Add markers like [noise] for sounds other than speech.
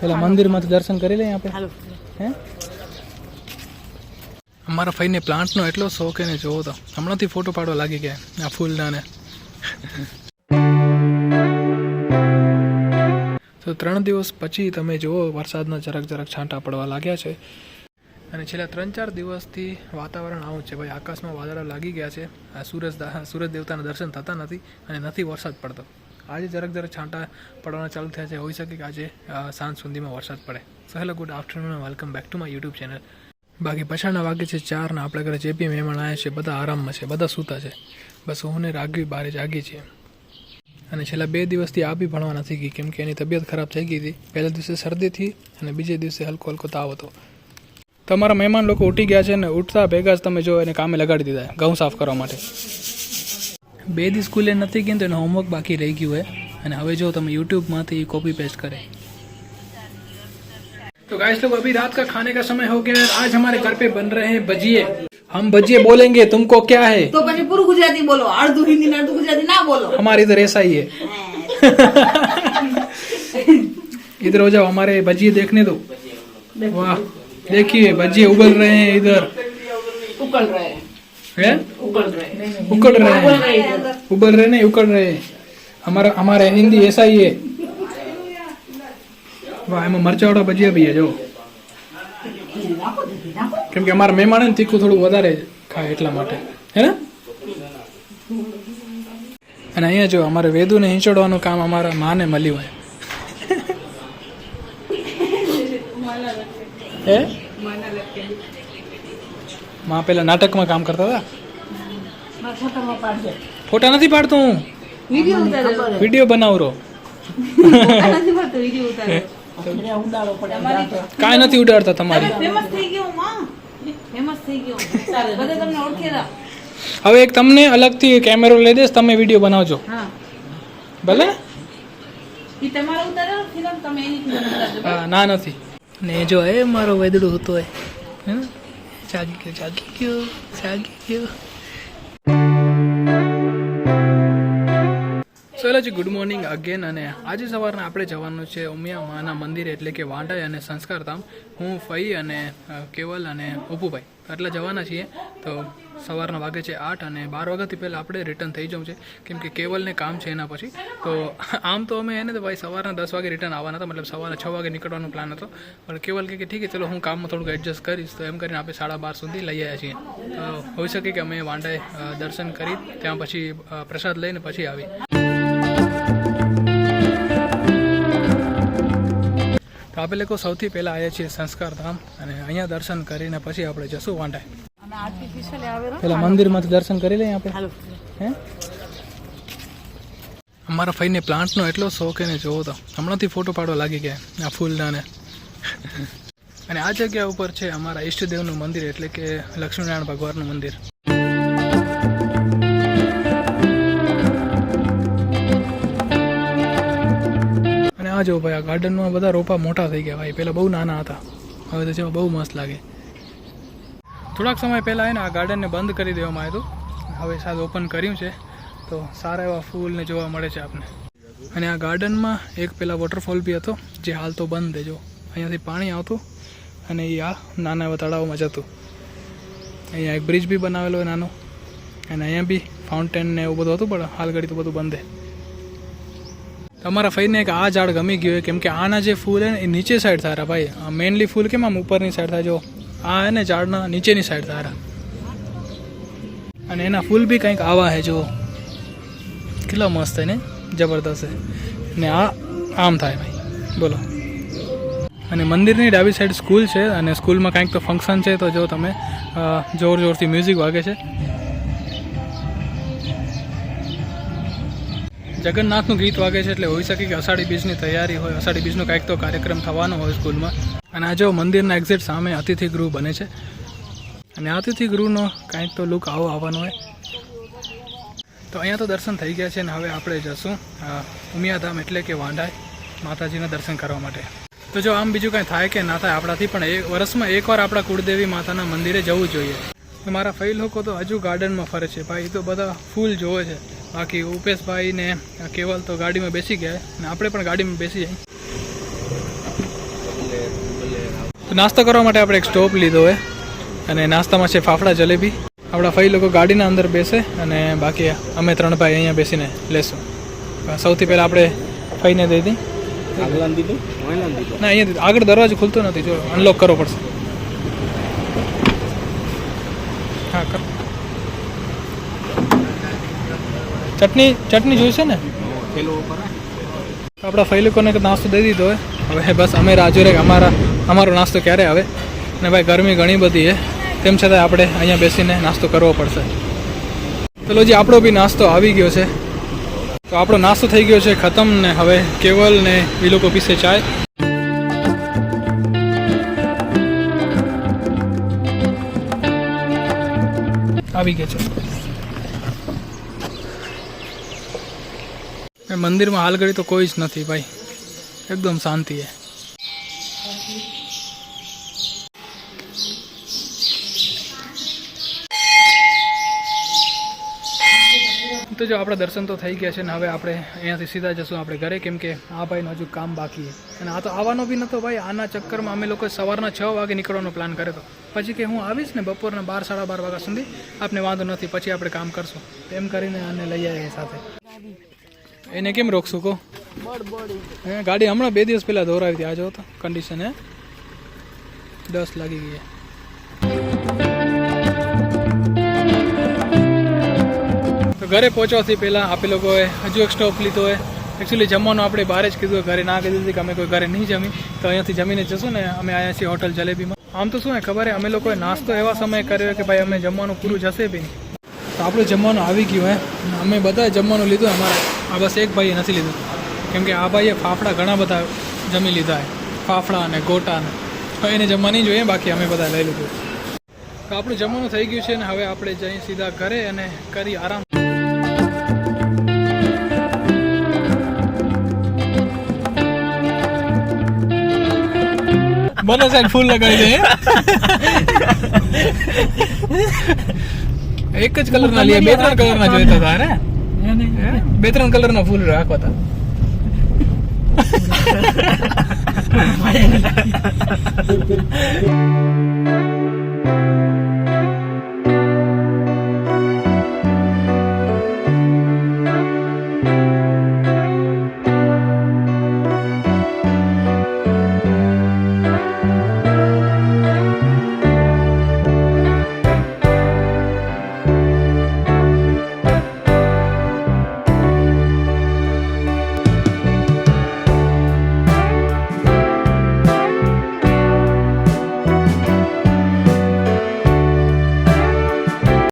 પેલા મંદિરમાંથી દર્શન કરી લઈએ આપણે. હે? અમારા ફઈને પ્લાન્ટનો એટલો શોખ એને જોવો તો. હમણાંથી ફોટો પાડવા લાગી ગયા આ ફૂલના ને તો ત્રણ દિવસ પછી તમે જુઓ વરસાદના જરાક જરાક છાંટા પડવા લાગ્યા છે. અને છેલ્લા ત્રણ ચાર દિવસથી વાતાવરણ આવું છે. ભાઈ આકાશમાં વાદળા લાગી ગયા છે. આ સૂરજ સૂરજ દેવતાના દર્શન થતા નથી અને નથી વરસાદ પડતો. આજે જરાક જરાક છાંટા પડવાના ચાલુ થયા છે. હોઈ શકે કે આજે સાંજ સુધીમાં વરસાદ પડે. So hello, good afternoon welcome back to my YouTube channel. બાકી પછાડના વાગે છે ચારના આપણે ઘરે જે બી મહેમાન આવ્યા છે, બધા આરામમાં છે, બધા સૂતા છે. બસ હું ને રાગવી બારે જાગી છીએ. અને છેલ્લા બે દિવસથી આ બી ભણવા નથી ગઈ, કેમ કે એની તબિયત ખરાબ થઈ ગઈ હતી. પહેલા દિવસે શરદી થઈ અને બીજે દિવસે હલકો હલકો તાવ હતો. તમારા મહેમાન લોકો ઉઠી ગયા છે ને ઉઠતા ભેગા જ તમે જો એને કામે લગાડી દીધા, ઘઉં સાફ કરવા માટે. બે દી સ્કૂલે નથી ગઈ ને તો એનું હોમવર્ક બાકી રહી ગયું હોય અને હવે જો તમે યુટ્યુબમાંથી કોપી पेस्ट करें तो गाइस लोग अभी रात का खाने का समय हो गया है आज हमारे घर पे बन रहे हैं भजिए हम भजिए बोलेंगे तुमको क्या है તો પછી પૂરું ગુજરાતી બોલો અડધું હિન્દી ને અડધું ગુજરાતી ના બોલો हमारे इधर ऐसा ही है इधर हो जाओ हमारे भजिए देखने दो वाह देखिए भजिए उबल रहे हैं इधर ઉકળ રહે है ઉકળ રહે उकड़ रहे हैं उबल रहे नहीं उकड़ रहे हैं हमारा हमारे हिंदी ऐसा ही है વાહ એમાં મરચાવાળા ભજીયા બી છે જો કેમ કે અમારા મહેમાન હે ને તીખું થોડું વધારે ખાય એટલા માટે હે ને અને અહીંયા જો અમારે વેદુને હિંચોડવાનું કામ અમારા માને મળ્યું હોય હે માં પેલા નાટકમાં કામ કરતા હતા? ફોટા નથી પાડતો હું. વીડિયો ઉતારો. વીડિયો બનાવરો. કાંઈ નથી ઉડાડતા તમારી. ફેમસ થઈ ગયો માં ફેમસ થઈ ગયો બધા તમને ઓળખેલા. હવે એક તમને અલગથી કેમેરો લઈ દઈશ તમે વીડિયો બનાવજો. ભલે? ઈ તમારો ઉતારો ફિલ્મ તમે એની ફિલ્મ ઉતારજો હા ના નથી. ને જો એ મારો વેદડું હતો એ. હે ને? જાગી ગયો જાગી ગયો જાગી ગયો ચલો જી ગુડ મોર્નિંગ અગેન અને આજે સવારના આપણે જવાનું છે ઉમિયા માના મંદિર, એટલે કે વાંટાઈ અને સંસ્કારધામ હું ફઈ અને કેવલ અને ઉપુભાઈ. આટલા જવાના છીએ, તો સવારના વાગે છે આઠ અને બાર વાગ્યાથી પહેલાં આપણે રિટર્ન થઈ જવું છે. કેમ કે કેવલને કામ છે એના પછી. તો આમ તો અમે એને તો ભાઈ સવારના દસ વાગે રિટર્ન આવવાના હતા, મતલબ સવારે છ વાગે નીકળવાનો પ્લાન હતો. પણ કેવલ કે ઠીક છે, ચલો હું કામમાં થોડુંક એડજસ્ટ કરીશ. તો એમ કરીને આપણે સાડા બાર સુધી લઈ આવ્યા છીએ. હોઈ શકે કે અમે વાંડાએ દર્શન કરી, ત્યાં પછી પ્રસાદ લઈને પછી આવી તો આપણે લોકો સૌથી પહેલાં આવ્યા છીએ સંસ્કાર ધામ અને અહીંયા દર્શન કરીને પછી આપણે જશું વાંડાએ પેલા મંદિરમાંથી મંદિરમાંથી દર્શન કરી લઈએ આપણે? હે? અમારા ફઈને પ્લાન્ટનો એટલો શોખ એને જોવો તો. હમણાંથી ફોટો પાડવા લાગી ગયા આ ફૂલના ને અને આ જગ્યા ઉપર છે અમારા ઈષ્ટદેવનું મંદિર એટલે કે લક્ષ્મીનારાયણ ભગવાનનું મંદિર. જો ભાઈ આ ગાર્ડનમાં બધા રોપા મોટા થઈ ગયા ભાઈ. પહેલાં બહુ નાના હતા. હવે તો જેવા બહુ મસ્ત લાગે. થોડાક સમય પહેલાં એને આ ગાર્ડનને બંધ કરી દેવામાં આવ્યું હવે સાદ ઓપન કર્યું છે. તો સારા એવા ફૂલને જોવા મળે છે આપને. અને આ ગાર્ડનમાં એક પેલા વોટરફોલ બી હતો, જે હાલ તો બંધ જો. અહીંયાથી પાણી આવતું અને એ આ નાના એવા તળાવમાં જતું. અહીંયા એક બ્રિજ બી બનાવેલો નાનો. અને અહીંયા બી ફાઉન્ટેન ને એવું બધું હતું, પણ હાલ ઘડી તો બધું બંધ તમારા ફઈને એક આ ઝાડ ગમી ગયું કેમ કે આના જે ફૂલ હે એ નીચે સાઈડ થારા ભાઈ. આ મેનલી ફૂલ કેમ આમ ઉપરની સાઈડ થાય જો આ હે ને ઝાડના નીચેની સાઈડ થારા અને એના ફૂલ બી કંઈક આવા હે જો કેટલા મસ્ત હે ને? જબરદસ્ત છે. ને આ આમ થાય ભાઈ. બોલો. અને મંદિરની ડાબી સાઈડ સ્કૂલ છે, અને સ્કૂલમાં કાંઈક તો ફંક્શન છે, તો જો તમે જોર જોરથી મ્યુઝિક વાગે છે. જગન્નાથનું ગીત વાગે છે એટલે હોઈ શકે કે અષાઢી બીજની તૈયારી હોય, અષાઢી બીજનો કાંઈક તો કાર્યક્રમ થવાનો હોય સ્કૂલમાં. અને આ જો મંદિરના એક્ઝેક્ટ સામે અતિથિ ગૃહ બને છે. અને અતિથિ ગૃહનો કાંઈક તો લુક આવો આવવાનો હોય. તો અહીંયા તો દર્શન થઈ ગયા છે અને હવે આપણે જશું ઉમિયાધામ એટલે કે વાંઢાય માતાજીના દર્શન કરવા માટે. તો જો આમ બીજું કાંઈ થાય કે ના થાય આપણાથી, પણ એક વર્ષમાં એકવાર આપણા કુળદેવી માતાના મંદિરે જવું જોઈએ. મારા ફઈ લોકો તો હજુ ગાર્ડનમાં ફરે છે. ભાઈ તો બધા ફૂલ જોવે છે. બાકી ઉપેશભાઈ ને કેવલ તો ગાડીમાં બેસી ગયા અને આપણે પણ ગાડીમાં બેસી જાય. તો નાસ્તો કરવા માટે આપણે એક સ્ટોપ લીધો હોય અને નાસ્તામાં છે ફાફડા જલેબી. આપણા ફઈ લોકો ગાડીના અંદર બેસે અને બાકી અમે ત્રણ ભાઈ અહીંયા બેસીને લેશું. સૌથી પહેલાં આપણે ફઈને દઈ દઈ ના અહીંયા આગળ દરવાજો ખુલતો નથી. જો અનલોક કરવો પડશે. હા કર. ચટણી ચટણી જોઈશે ને? આપણા ફૈલુકોને નાસ્તો દઈ દીધો હોય હવે બસ અમે રાજુ રે અમારા, અમારો નાસ્તો ક્યારે આવે? ને ભાઈ ગરમી ઘણી બધી છે તેમ છતાં આપણે અહીંયા બેસીને નાસ્તો કરવો પડશે. પેલો જે, આપણો બી નાસ્તો આવી ગયો છે. તો આપણો નાસ્તો થઈ ગયો છે ખતમ ને હવે કેવલ ને એ લોકો પીસે ચાય. આવી ગયા છે. મંદિરમાં હાલ ઘડી તો કોઈ જ નથી ભાઈ. એકદમ શાંતિ છે. તો જો આપણા દર્શન તો થઈ ગયા છે ને હવે આપણે અહીંયાથી સીધા જશું આપણે ઘરે, કેમ કે આ ભાઈનું હજુ કામ બાકી છે. અને આ તો આવવાનો બી નહોતો ભાઈ, આના ચક્કરમાં અમે લોકો સવારના છ વાગે નીકળવાનો પ્લાન કર્યો હતો. પછી કે હું આવીશ ને બપોરના બાર, સાડા બાર વાગ્યા સુધી, આપને વાંધો નથી, પછી આપણે કામ કરશું. એમ કરીને આને લઈ આવીએ સાથે. એને કેમ રોકશું કહો? ગાડી હમણાં બે દિવસ પહેલાં દોરાવી હતી આ તો કન્ડિશન હે? દસ લાગી ગઈ તો ઘરે પહોંચવાથી પહેલાં આપે લોકોએ હજુ એક સ્ટોપ લીધો હોય એકચ્યુઅલી જમવાનું આપણે બહાર જ કીધું, ઘરે ના કીધું કે અમે કોઈ ઘરે નહીં જમી. તો અહીંયાથી જમીને જશું ને, અમે અહીંયા છીએ હોટલ જલેબીમાં. આમ તો શું હે, ખબર અમે લોકોએ નાસ્તો એવા સમયે કર્યો કે ભાઈ અમે જમવાનું પૂરું જશે બી તો આપણું જમવાનું આવી ગયું હે. અમે બધા જમવાનું લીધું અમારે. આ બસ એક ભાઈએ નથી લીધું. કેમ કે આ ભાઈએ ફાફડા ઘણા બધા જમી લીધા છે. ફાફડા અને ગોટા ને. એને જમવાની જોઈએ, બાકી અમે બધા લઈ લીધું. તો આપણું જમવાનું થઈ ગયું છે ને હવે આપણે જઈ સીધા ઘરે અને કરી આરામ. બને સાહેબ ફૂલ લગાવી દે એક જ કલર ના લીએ બે ત્રણ કલર ના જોઈતા હતા ને? બે ત્રણ કલર ના ફૂલ રાખવા હતા [laughs] [laughs]